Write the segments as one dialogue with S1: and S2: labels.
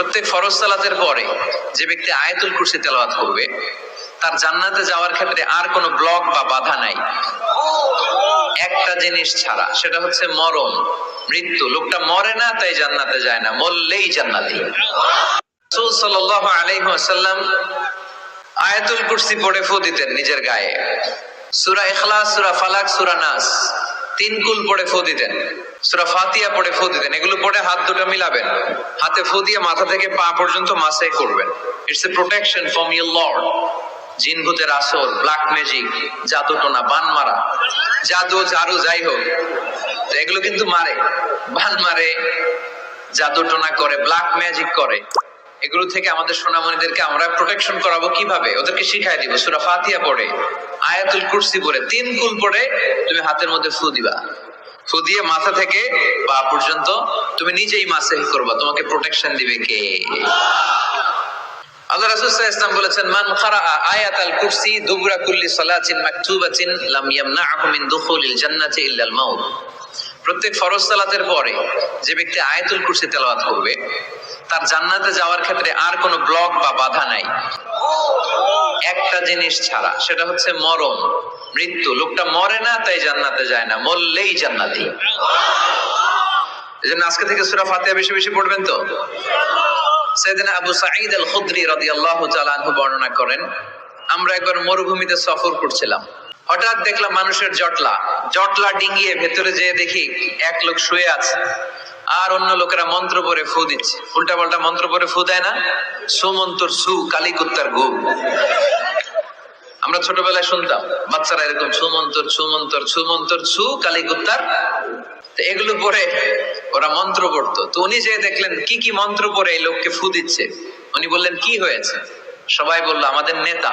S1: প্রত্যেক ফরজ সালাতের পরে যে ব্যক্তি আয়াতুল কুরসি তেলাওয়াত করবে, তার জান্নাতে যাওয়ার ক্ষেত্রে আর কোনো ব্লক বা বাধা নাই। একটা জিনিস ছাড়া, সেটা হচ্ছে মরণ, মৃত্যু। লোকটা মরে না, তাই জান্নাতে যায় না, মরলেই জান্নাতি। রাসূল সাল্লাল্লাহু আলাইহি ওয়াসাল্লাম আয়াতুল কুরসি পড়ে ফু দিতেন নিজের গায়ে। সূরা ইখলাস, সূরা ফালাক, সূরা নাস। তিন কুল পড়ে ফু দিতেন। সূরা ফাতিহা পড়ে ফু দিতেন। এগুলো পড়ে হাত দুটো মিলাবেন। হাতে ফু দিয়ে মাথা থেকে পা পর্যন্ত মাসে করবেন। It's a protection from your lord জিন ভূতের আসর ব্ল্যাক ম্যাজিক জাদু টোনা, বান মারা। জাদু, ঝাড়ু, যাই হোক। এগুলো কিন্তু মারে। বান মারে, জাদু টোনা করে ব্ল্যাক ম্যাজিক করে। এগুলো থেকে আমাদের সোনামণিদেরকে আমরা প্রোটেকশন করাবো কীভাবে? ওদেরকে শিখাই দিব। সুরা ফাতিহা পড়ে, আয়াতুল কুরসি পড়ে, তিন কুল পড়ে তুমি হাতের মধ্যে ফু দিবা। ফু দিয়ে মাথা থেকে পা পর্যন্ত তুমি নিজেই মাসে করবা। তোমাকে প্রোটেকশন দিবে কে? আল্লাহ রাসূল সাল্লাল্লাহু বলেছেন, মান কারা আয়াতাল কুরসি দুবরা কুল্লি সালাতিন মাকতুবাতিন লাম ইয়ামনাহু মিন দুখুলিল জান্নাতি ইল্লাল মাউত। প্রত্যেক ফরজ সালাতের পরে যে ব্যক্তি আয়াতুল কুরসি তেলাওয়াত করবে, তার জান্নাতে যাওয়ার ক্ষেত্রে আর কোনো ব্লক বা বাধা নাই। একটা জিনিস ছাড়া, সেটা হচ্ছে মরণ, মৃত্যু। লোকটা মরে না, তাই জান্নাতে যায় না, মরলেই জান্নাতি। এজন্য আজকে থেকে সূরা ফাতিহা বেশি বেশি পড়বেন তো? সাইয়েদনা আবু সাঈদ আল খুদরি রাদিয়াল্লাহু তাআলা বর্ণনা করেন, আমরা একবার মরুভূমিতে সফর করছিলাম। হঠাৎ দেখলাম মানুষের জটলা। জটলা ডিঙ্গিয়ে ভেতরে যেয়ে দেখি এক লোক শুয়ে আছে আর অন্য লোকেরা মন্ত্র পরে ফু দিচ্ছে। উল্টা পাল্টা মন্ত্র পরে ফু দেয় না। সুমন্তর সু কালিকুত্তার গু। আমরা ছোটবেলায় শুনতাম, বাচ্চারা এরকম সুমন্তর সুমন্তর সুমন্তর সু কালিকুত্তার। তো এগুলো পরে ওরা মন্ত্র পড়তো। তো উনি যে দেখলেন, কি কি মন্ত্র পরে এই লোককে ফু দিচ্ছে? উনি বললেন, কি হয়েছে? সবাই বলল, আমাদের নেতা।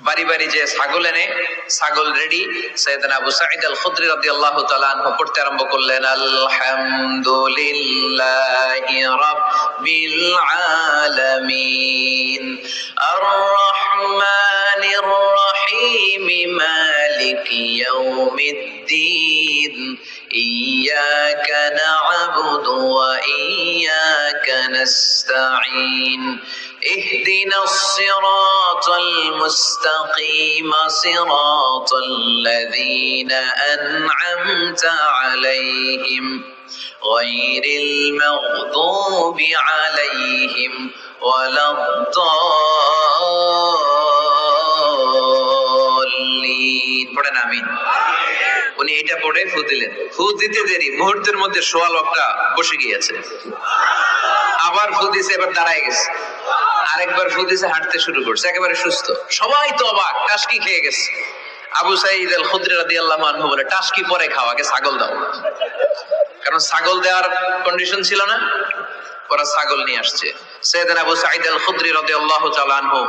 S1: বাড়ি বাড়ি যে ছাগল এনে ছাগল রেডি সৈয়দনা আবু সাঈদ আল খুদরি রাদিয়াল্লাহু তাআলা আনহু পড়তে আরম্ভ করলেন আলহামদুলিল্লাহি রাব্বিল আলামিন আর রহমানির রহিম মালিকি ইয়াউমিদ্দিন إياك نعبد وإياك نستعين اهدنا الصراط المستقيم صراط الذين أنعمت عليهم غير المغضوب عليهم ولا الضالين পড়েন আমিন উনি এটা পড়ে ফু দিলেন ফু দিতে দেরি মুহূর্তের মধ্যে সোয়া লকটা বসে গিয়েছে আবার ফু দিছে এবার দাঁড়ায় গেছে আরেকবার ফু দিছে হাঁটতে শুরু করছে, একেবারে সুস্থ। সবাই তো অবাক, টাসকি খেয়ে গেছে। আবু সাইদ আল খুদরি রাদিয়াল্লাহু আনহু বলে, টাসকি পরে খাও, আগে ছাগল দাও। কারণ ছাগল দেওয়ার কন্ডিশন ছিল না, ওরা ছাগল নিয়ে আসছে। সৈয়দনা আবু সাঈদ আল খুদরি তাআলা আনহু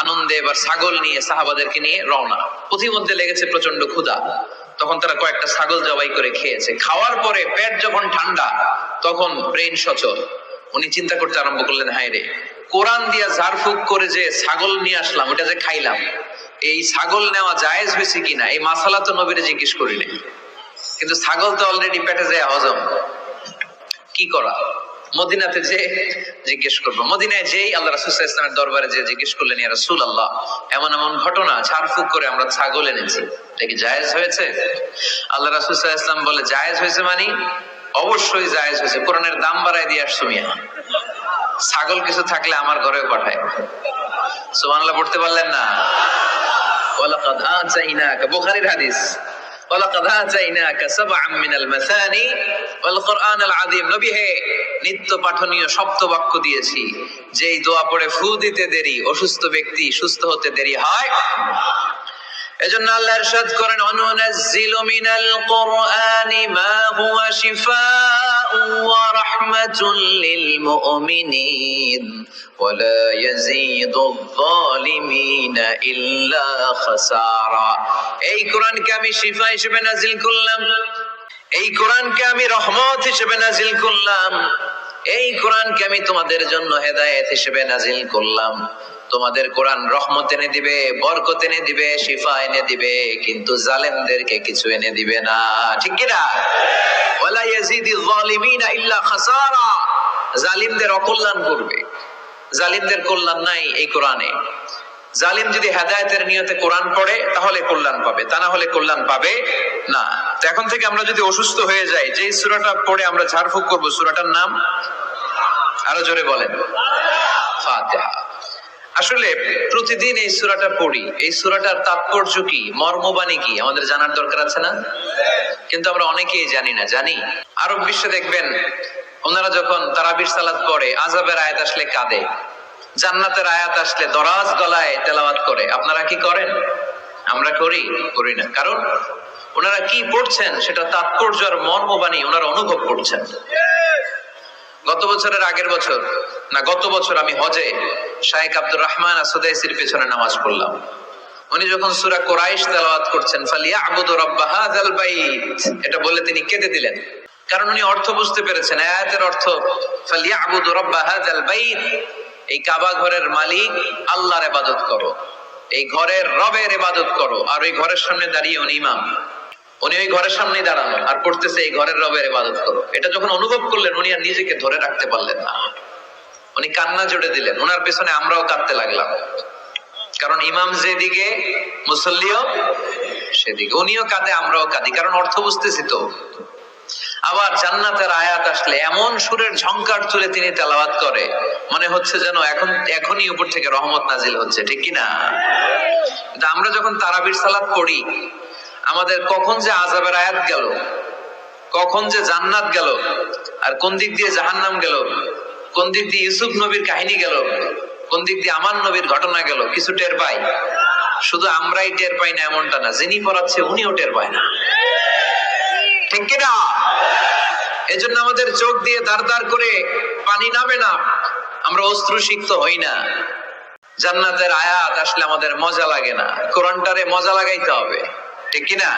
S1: আনন্দে এবার ছাগল নিয়ে, সাহাবাদেরকে নিয়ে রওনা। পথিমধ্যে লেগেছে প্রচণ্ড ক্ষুধা। তখন তারা কয়েকটা ছাগল জবাই করে খেয়েছে। খাওয়ার পরে পেট যখন ঠান্ডা, তখন ব্রেন সচল। উনি চিন্তা করতে আরম্ভ করলেন, হায় রে কোরআন দিয়া ঝাড়ফুঁক করে যে ছাগল নিয়ে আসলাম, ওটা যে খাইলাম, এই ছাগল নেওয়া জায়েজ হয়েছে কিনা? এই মাসালা তো নবীরে জিজ্ঞেস করি নাই। কিন্তু ছাগল তো অলরেডি পেটে যায় হজম। কি করা? মদিনাতে যে জিজ্ঞেস করব। মদিনায় যেই আল্লাহ রাসুল ইসলামের দরবারে যে জিজ্ঞেস করলেন, ইয়া রাসূল আল্লাহ এমন এমন ঘটনা, ঝাড়ফুঁক করে আমরা ছাগল এনেছি। এটা কি জায়েজ হয়েছে? আল্লাহ রাসুল ইসলাম বলে, জায়েজ হয়েছে মানে? অবশ্যই জায়েজ হয়েছে। কোরআনের দাম বাড়ায় দিয়ে আসছো মিয়া। ছাগল কিছু থাকলে আমার ঘরেও পাঠায়। সুবহানাল্লাহ, পড়তে পারলেন না? ওয়ালাকাদ আতাইনাকা বুখারীর হাদিস। ওয়ালাকাদ আতাইনাকা সাবআম মিনাল মাসানি ওয়াল কুরআনাল আযীম। নবী হে, নিত্য পাঠনীয় বাক্য দিয়েছি। যেই দোয়া পড়ে ফু দিতে দেরি, অসুস্থ ব্যক্তি সুস্থ হতে দেরি হয়। এজন্য আল্লাহ ইরশাদ করেন, অনুনাজ্জিলু মিনাল কুরআনি মা হুয়া শিফাء ورحمة للمؤمنين ولا يزيد الظالمين إلا خسارا এই কোরআনকে আমি শিফা হিসেবে নাজিল করলাম এই কোরআনকে আমি রহমত হিসেবে নাজিল করলাম এই কোরআনকে আমি তোমাদের জন্য হেদায়েত হিসেবে নাজিল করলাম। তোমাদের কোরআন রহমত এনে দিবে, বরকত এনে দিবে, শিফা এনে দিবে, কিন্তু জালেমদেরকে কিছু এনে দিবে না। ঠিক কি না? ওয়ালা ইয়াজিদি যালিমিনা ইল্লা খাসারা। জালিমদের অকল্যাণ করবে। জালিমদের কল্যাণ নাই এই কোরআনে। জালিম যদি হেদায়েতের নিয়তে কোরআন পড়ে, তাহলে কল্যাণ পাবে। তা না হলে কল্যাণ পাবে না। এখন থেকে আমরা যদি অসুস্থ হয়ে যাই, যেই সূরাটা পড়ে আমরা ঝাড়ফুঁক করব। সূরাটার নাম আরও জোরে বলেন। আসলে প্রতিদিন এই সুরাটা পড়ি। এই সুরাটার তাৎপর্য কি? মর্মবাণী কি? আমাদের জানার দরকার আছে না? কিন্তু আমরা অনেকেই জানি না, জানি। আরব বিশ্বে দেখবেন, ওনারা যখন তারাবির সালাদ পড়ে আজাবের আয়াত আসলে কাঁদে। জান্নাতের আয়াত আসলে দরাজ গলায় তেলাওয়াত করে। আপনারা কি করেন? আমরা করি করি না। কারণ ওনারা কি পড়ছেন সেটা তাৎপর্য আর মর্মবাণী ওনারা অনুভব করছেন। গত বছরের আগের বছর, না গত বছর আমি হজে শাহেক আব্দুর রহমান আসুদাইসির পেছনে নামাজ পড়লাম। উনি যখন সূরা কোরাইশ তেলাওয়াত করছেন, ফালিয়াবুদু রাব্বা হাযাল বাইত, এটা বলে তিনি কেঁদে দিলেন। কারণ উনি অর্থ বুঝতে পেরেছেন, আয়াতের অর্থ ফালিয়াবুদু রাব্বা হাযাল বাইত। এই কাবা ঘরের মালিক আল্লাহর ইবাদত করো। এই ঘরের রবের ইবাদত করো। আর ওই ঘরের সামনে দাঁড়িয়ে উনি ইমাম। উনি ওই ঘরের সামনেই দাঁড়ানো আর পড়তেছে এই ঘরের রবের ইবাদত করো। এটা যখন অনুভব করলেন, উনি আর নিজেকে ধরে রাখতে পারলেন না। উনি কান্না জুড়ে দিলেন। ওনার পেছনে আমরাও কাঁদতে লাগলাম। কারণ ইমাম যেদিকে, মুসল্লিও সেদিকে। উনিও কাঁদে, আমরাও কাঁদি। কারণ অর্থ বুঝতেছি তো। আবার জান্নাতের আয়াত আসলে এমন সুরের ঝংকার তুলে তিনি তেলাওয়াত করে। মনে হচ্ছে যেন এখন, এখনই উপর থেকে রহমত নাজিল হচ্ছে, ঠিক কি না কিন্তু আমরা যখন তারাবির সালাত পড়ি, আমাদের কখন যে আজাবের আয়াত গেল, কখন যে জান্নাত গেল, আর কোন দিক দিয়ে জাহান্নাম গেল, কোন দিক দিয়ে ইউসুফ নবীর কাহিনী গেল, কোন দিক দিয়ে আমার নবীর ঘটনা গেল, কিছু টের পাই? শুধু আমরাই টের পাই না, এমনটা না। যিনি পড়াচ্ছে, উনিও টের পায় না। ঠিক কিনা? এজন্য আমাদের চোখ দিয়ে দাঁড় দাঁড় করে পানি নামে না, আমরা অস্ত্র সিক্ত হই না। জান্নাতের আয়াত আসলে আমাদের মজা লাগে না। কোরআনটারে মজা লাগাইতে হবে, ঠিক কিনা?